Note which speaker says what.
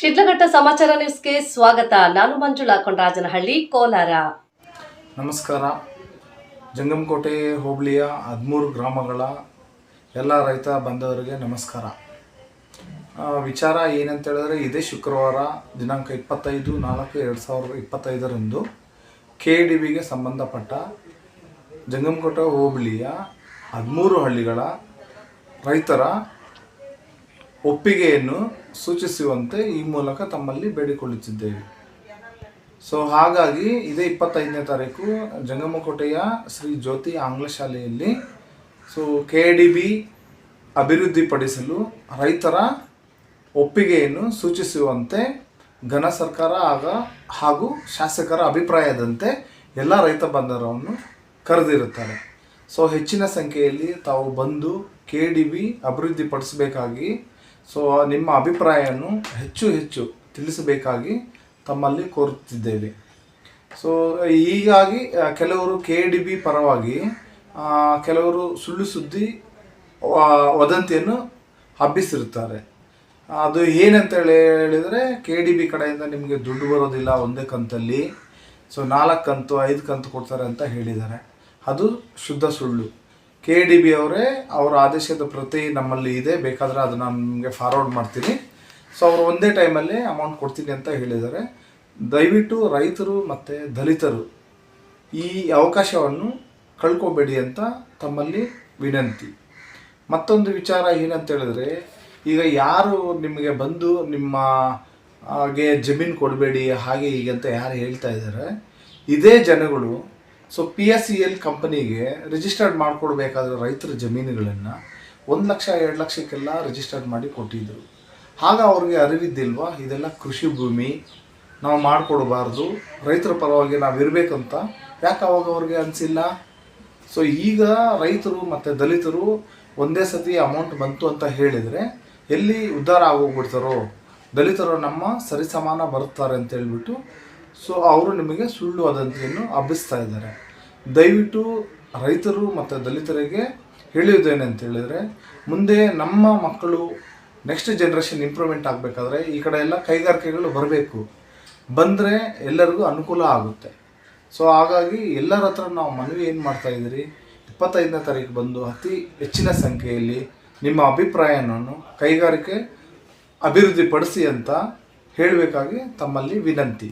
Speaker 1: ಸಮಾಚಾರ ನ್ಯೂಸ್ಗೆ ಸ್ವಾಗತ. ನಾನು ಮಂಜುಳಾ ಕೊಂಡರಾಜನಹಳ್ಳಿ ಕೋಲಾರ.
Speaker 2: ನಮಸ್ಕಾರ. ಜಂಗಮಕೋಟೆ, ಹೋಬಳಿಯ ಹದಿಮೂರು ಗ್ರಾಮಗಳ ಎಲ್ಲ ರೈತ ಬಂದವರಿಗೆ ನಮಸ್ಕಾರ. ವಿಚಾರ ಏನಂತ ಹೇಳಿದ್ರೆ ಇದೇ ಶುಕ್ರವಾರ ದಿನಾಂಕ ಇಪ್ಪತ್ತೈದು ನಾಲ್ಕು ಎರಡು ಸಾವಿರದ ಇಪ್ಪತ್ತೈದರಂದು ಕೆ ಡಿ ಬಿಗೆ ಸಂಬಂಧಪಟ್ಟ ಜಂಗಮಕೋಟೆ, ಹೋಬಳಿಯ ಹದಿಮೂರು ಹಳ್ಳಿಗಳ ರೈತರ ಒಪ್ಪಿಗೆಯನ್ನು ಸೂಚಿಸುವಂತೆ ಈ ಮೂಲಕ ತಮ್ಮಲ್ಲಿ ಬೇಡಿಕೊಳ್ಳುತ್ತಿದ್ದೇವೆ. ಸೊ ಹಾಗಾಗಿ ಇದೇ ಇಪ್ಪತ್ತೈದನೇ ತಾರೀಕು ಜಂಗಮಕೋಟೆಯ ಶ್ರೀ ಜ್ಯೋತಿ ಆಂಗ್ಲ ಶಾಲೆಯಲ್ಲಿ ಸೊ ಕೆ ಡಿ ಬಿ ಅಭಿವೃದ್ಧಿಪಡಿಸಲು ರೈತರ ಒಪ್ಪಿಗೆಯನ್ನು ಸೂಚಿಸುವಂತೆ ಘನ ಸರ್ಕಾರ ಆಗ ಹಾಗೂ ಶಾಸಕರ ಅಭಿಪ್ರಾಯದಂತೆ ಎಲ್ಲ ರೈತ ಬಂಧರವನ್ನು ಕರೆದಿರುತ್ತಾರೆ. ಸೊ ಹೆಚ್ಚಿನ ಸಂಖ್ಯೆಯಲ್ಲಿ ತಾವು ಬಂದು ಕೆ ಡಿ ಬಿ ಅಭಿವೃದ್ಧಿಪಡಿಸಬೇಕಾಗಿ ಸೊ ನಿಮ್ಮ ಅಭಿಪ್ರಾಯವನ್ನು ಹೆಚ್ಚು ಹೆಚ್ಚು ತಿಳಿಸಬೇಕಾಗಿ ತಮ್ಮಲ್ಲಿ ಕೋರುತ್ತಿದ್ದೇವೆ. ಸೊ ಹೀಗಾಗಿ ಕೆಲವರು ಕೆ ಡಿ ಬಿ ಪರವಾಗಿ ಕೆಲವರು ಸುಳ್ಳು ಸುದ್ದಿ ವದಂತಿಯನ್ನು ಹಬ್ಬಿಸಿರುತ್ತಾರೆ. ಅದು ಏನಂತ ಹೇಳಿ, ಹೇಳಿದರೆ ಕೆ ಡಿ ಬಿ ಕಡೆಯಿಂದ ನಿಮಗೆ ದುಡ್ಡು ಬರೋದಿಲ್ಲ ಒಂದೇ ಕಂತಲ್ಲಿ. ಸೊ ನಾಲ್ಕು ಕಂತು, ಐದು ಕಂತು ಕೊಡ್ತಾರೆ ಅಂತ ಹೇಳಿದ್ದಾರೆ. ಅದು ಶುದ್ಧ ಸುಳ್ಳು. ಕೆ ಡಿ ಬಿ ಅವರೇ, ಅವರ ಆದೇಶದ ಪ್ರತಿ ನಮ್ಮಲ್ಲಿ ಇದೆ, ಬೇಕಾದರೆ ಅದನ್ನು ನಾನು ನಿಮಗೆ ಫಾರ್ವರ್ಡ್ ಮಾಡ್ತೀನಿ. ಸೊ ಅವರು ಒಂದೇ ಟೈಮಲ್ಲಿ ಅಮೌಂಟ್ ಕೊಡ್ತೀನಿ ಅಂತ ಹೇಳಿದ್ದಾರೆ. ದಯವಿಟ್ಟು ರೈತರು ಮತ್ತು ದಲಿತರು ಈ ಅವಕಾಶವನ್ನು ಕಳ್ಕೊಬೇಡಿ ಅಂತ ತಮ್ಮಲ್ಲಿ ವಿನಂತಿ. ಮತ್ತೊಂದು ವಿಚಾರ ಏನಂತ ಹೇಳಿದ್ರೆ, ಈಗ ಯಾರು ನಿಮಗೆ ಬಂದು ನಿಮ್ಮ, ಹಾಗೆ ಜಮೀನು ಕೊಡಬೇಡಿ, ಹಾಗೆ ಹೀಗೆ ಅಂತ ಯಾರು ಹೇಳ್ತಾ ಇದ್ದಾರೆ, ಇದೇ ಜನಗಳು so P S C L ಕಂಪನಿಗೆ ರಿಜಿಸ್ಟರ್ಡ್ ಮಾಡಿಕೊಡ್ಬೇಕಾದ್ರೆ ರೈತರ ಜಮೀನುಗಳನ್ನು ಒಂದು ಲಕ್ಷ, ಎರಡು ಲಕ್ಷಕ್ಕೆಲ್ಲ ರಿಜಿಸ್ಟರ್ಡ್ ಮಾಡಿ ಕೊಟ್ಟಿದ್ದರು ಆಗ ಅವ್ರಿಗೆ ಅರಿವಿದ್ದಿಲ್ವಾ, ಇದೆಲ್ಲ ಕೃಷಿ ಭೂಮಿ, ನಾವು ಮಾಡಿಕೊಡಬಾರ್ದು, ರೈತರ ಪರವಾಗಿ ನಾವು ಇರಬೇಕಂತ ಯಾಕೆ ಅವಾಗ ಅವ್ರಿಗೆ ಅನಿಸಿಲ್ಲ? ಸೊ ಈಗ ರೈತರು ಮತ್ತು ದಲಿತರು ಒಂದೇ ಸತಿ ಅಮೌಂಟ್ ಬಂತು ಅಂತ ಹೇಳಿದರೆ ಎಲ್ಲಿ ಉದ್ಧಾರ ಆಗೋಗ್ಬಿಡ್ತಾರೋ? ದಲಿತರು ನಮ್ಮ ಸರಿಸಮಾನ ಬರುತ್ತಾರೆ ಅಂತ ಹೇಳ್ಬಿಟ್ಟು ಸೊ ಅವರು ನಿಮಗೆ ಸುಳ್ಳು ವದಂತಿಯನ್ನು ಹಬ್ಬಿಸ್ತಾ ಇದ್ದಾರೆ. ದಯವಿಟ್ಟು ರೈತರು ಮತ್ತು ದಲಿತರಿಗೆ ಹೇಳುವುದೇನಂತ ಹೇಳಿದರೆ, ಮುಂದೆ ನಮ್ಮ ಮಕ್ಕಳು ನೆಕ್ಸ್ಟ್ ಜನ್ರೇಷನ್ ಇಂಪ್ರೂವ್ಮೆಂಟ್ ಆಗಬೇಕಾದ್ರೆ ಈ ಕಡೆ ಎಲ್ಲ ಕೈಗಾರಿಕೆಗಳು ಬರಬೇಕು. ಬಂದರೆ ಎಲ್ಲರಿಗೂ ಅನುಕೂಲ ಆಗುತ್ತೆ. ಸೊ ಹಾಗಾಗಿ ಎಲ್ಲರ ಹತ್ರ ನಾವು ಮನವಿ ಏನು ಮಾಡ್ತಾ ಇದ್ದೀರಿ? ಇಪ್ಪತ್ತೈದನೇ ತಾರೀಕು ಬಂದು ಅತಿ ಹೆಚ್ಚಿನ ಸಂಖ್ಯೆಯಲ್ಲಿ ನಿಮ್ಮ ಅಭಿಪ್ರಾಯವನ್ನು ಕೈಗಾರಿಕೆ ಅಭಿವೃದ್ಧಿಪಡಿಸಿ ಅಂತ ಹೇಳಬೇಕಾಗಿ ತಮ್ಮಲ್ಲಿ ವಿನಂತಿ.